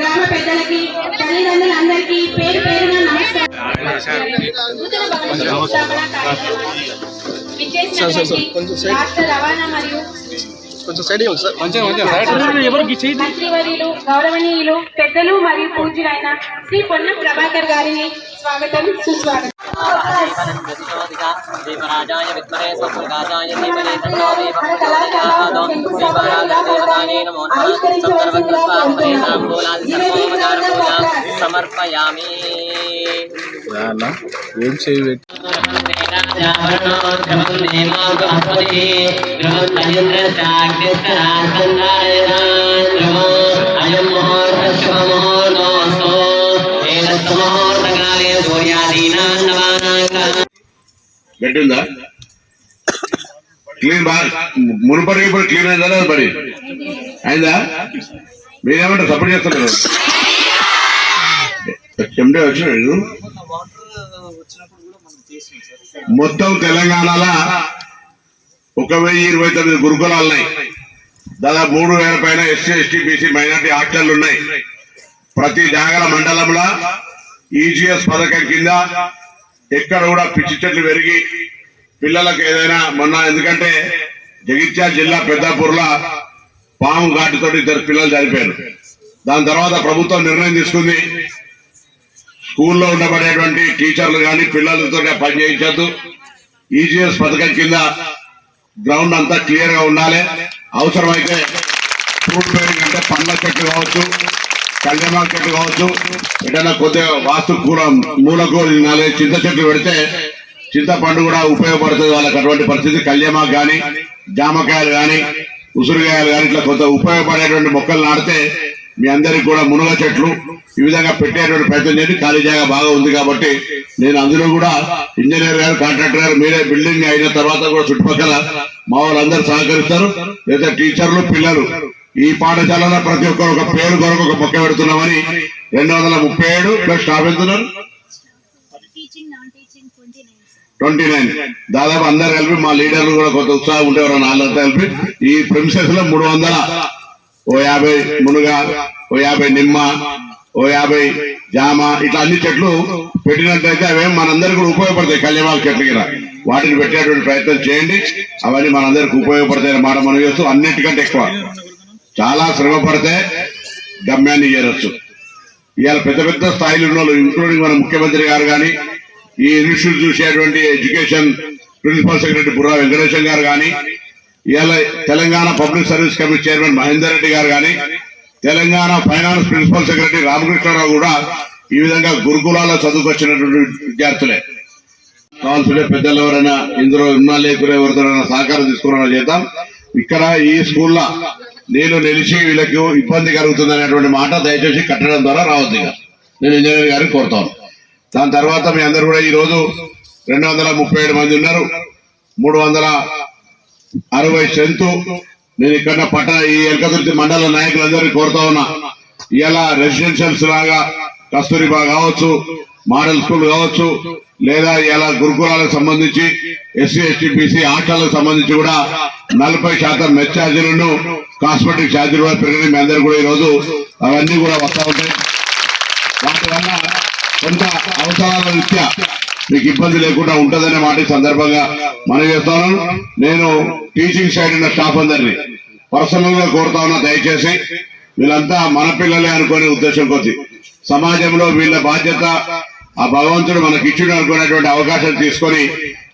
గ్రామ పెద్దలకి తల్లిదండ్రులందరికీ పేరు పేరున నమస్కారం. రాష్ట్ర రవాణా మరియు మంత్రివర్యులు గౌరవనీయులు పెద్దలు మరియు పూజ్యులైన శ్రీ పొన్నం ప్రభాకర్ గారిని స్వాగతం సుస్వాగతం. దీపరాజాయ విద్మహే స్వప్రకాశాయ ధీమహి తన్నో దీపః నమో నమః సర్వోపచార పూజాం సమర్పయామి ఏం చేయి అయం ముహూర్త శుభ గట్టిందా క్లీన్ బాగా మునుపటి ఇప్పుడు క్లీన్ అయిందా లేదా పడి అయిందా? మీరేమంటారు? సపోర్ట్ చేస్తున్నారు. చెమటే వచ్చినాడు మొత్తం తెలంగాణలో ఒక వెయ్యి ఇరవై తొమ్మిది గురుకులాలు ఉన్నాయి. దాదాపు మూడు వేల పైన ఎస్సీ ఎస్టీ బీసీ మైనార్టీ హాస్టళ్ళు ఉన్నాయి. ప్రతి జాగర మండలంలో ఈజీఎస్ పథకం కింద ఎక్కడ కూడా పిచ్చి చెట్లు పెరిగి పిల్లలకు ఏదైనా మొన్న ఎందుకంటే జగిత్యాల జిల్లా పెద్దాపూర్లో పాము ఘాటుతో ఇద్దరు పిల్లలు చనిపోయారు. దాని తర్వాత ప్రభుత్వం నిర్ణయం తీసుకుంది. స్కూల్లో ఉండబడేటువంటి టీచర్లు కానీ పిల్లలతో పని చేయించద్దు. ఈజీఎస్ పథకం కింద గ్రౌండ్ అంతా క్లియర్గా ఉండాలి. అవసరమైతే ఫ్రూట్ పేరింగ్ అంటే పండ్ల చెట్లు కావచ్చు కళ్యాణ మార్కెట్ కావచ్చు ఏదైనా కొద్దిగా వాస్తు కూడా మూలకు నాలుగు చింత చెట్లు పెడితే చింతపండు కూడా ఉపయోగపడుతుంది వాళ్ళకి అటువంటి పరిస్థితి. కళ్యామాకు కానీ జామకాయలు కానీ ఉసిరికాయలు కానీ ఇట్లా కొంత ఉపయోగపడేటువంటి మొక్కలు నాటితే మీ అందరికి కూడా మునగ చెట్లు ఈ విధంగా పెట్టేటువంటి ప్రయత్నం చేయండి. ఖాళీ జాగా బాగా ఉంది కాబట్టి నేను అందులో కూడా ఇంజనీర్ గారు కాంట్రాక్టర్ గారు మీరే బిల్డింగ్ అయిన తర్వాత కూడా చుట్టుపక్కల మా వాళ్ళందరూ సహకరిస్తారు. లేదా టీచర్లు పిల్లలు ఈ పాఠశాలలో ప్రతి ఒక్కరు ఒక పేరు కొరకు ఒక మొక్క పెడుతున్నామని రెండు వందల ముప్పై ఏడు ప్లస్ స్టాఫ్ ట్వంటీ నైన్. దాదాపు అందరు కలిపి మా లీడర్లు కూడా కొంత ఉత్సాహం ఉండేవారు నాలుగంతా కలిపి ఈ ప్రిన్సెస్లో మూడు వందల ఓ యాభై మునుగ ఓ యాభై నిమ్మ ఓ యాభై జామ ఇట్లా అన్ని చెట్లు పెట్టినట్లయితే అవేం మనందరికి కూడా ఉపయోగపడతాయి కళ్యాణ చెట్లు కింద. వాటిని పెట్టేటువంటి ప్రయత్నం చేయండి. అవన్నీ మనందరికి ఉపయోగపడతాయి మాట మనం చేస్తూ అన్నిటికంటే ఎక్కువ. చాలా శ్రమ పడితే గమ్యాన్ని చేరొచ్చు. ఇవాళ పెద్ద పెద్ద స్థాయిలో ఉన్న వాళ్ళు ఇంక్లూడింగ్ మన ముఖ్యమంత్రి గారు కానీ ఈ ఇన్స్టిట్యూట్ చూసేటువంటి education principal secretary Burra Venkatesham గారు కానీ ఇవాళ Telangana public service committee chairman Mahender Reddy గారు కానీ Telangana finance principal secretary Ramakrishna Rao కూడా ఈ విధంగా గురుకులాల్లో చదువుకొచ్చినటువంటి విద్యార్థులే. కావాల్సిన పెద్దలు ఎవరైనా ఇందులో ఉన్నా లేకున్నా ఎవరితోనైనా సహకారం తీసుకున్నా చేద్దాం. ఇక్కడ ఈ స్కూల్లో నేను నిలిచి వీళ్ళకి ఇబ్బంది కలుగుతుంది అనేటువంటి మాట దయచేసి కట్టడం ద్వారా రావద్దు ఇక. నేను ఇంజనీర్ గారిని కోరుతాను. దాని తర్వాత మీ అందరు కూడా ఈ రోజు రెండు వందల ముప్పై ఏడు మంది ఉన్నారు. మూడు వందల అరవై స్ట్రెంత్. నేను ఇక్కడ పట్టణ ఈ ఎలకతుర్తి మండల నాయకులందరినీ కోరుతా ఉన్నా. ఇలా రెసిడెన్షియల్స్ లాగా కస్తూరిబా కావచ్చు మోడల్ స్కూల్ కావచ్చు లేదా ఇలా గురుకులాలకు సంబంధించి ఎస్సీ ఎస్టీ బీసీ ఆటలకు సంబంధించి కూడా నలభై శాతం మెత్ ఛార్జీలను కాస్మెటిక్ ఛార్జీలు కూడా పెరిగినాయి మీ అందరు కూడా ఈ రోజు అవన్నీ కూడా వస్తా ఉంటాయి. వాటి వల్ల కొంత అవసరాల రీత్యా మీకు ఇబ్బంది లేకుండా ఉంటుందనే మాట సందర్భంగా మనం చేస్తాను నేను టీచింగ్ సైడ్ ఉన్న స్టాఫ్ అందరినీ పర్సనల్గా కోరుతా ఉన్నా దయచేసి వీళ్ళంతా మన పిల్లలే అనుకునే ఉద్దేశం కొద్ది. సమాజంలో వీళ్ళ బాధ్యత ఆ భగవంతుడు మనకి ఇచ్చుడు అనుకునేటువంటి అవకాశం తీసుకొని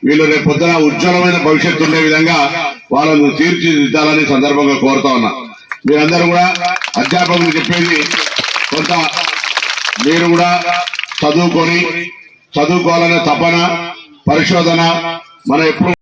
వీళ్ళు రేపు పొద్దున ఉజ్వలమైన భవిష్యత్తు ఉండే విధంగా వాళ్ళను తీర్చిదిద్దాలని సందర్భంగా కోరుతా ఉన్నా. మీరందరూ కూడా అధ్యాపకులు చెప్పేది కొంత మీరు కూడా చదువుకొని చదువుకోవాలనే తపన పరిశోధన మనం ఎప్పుడు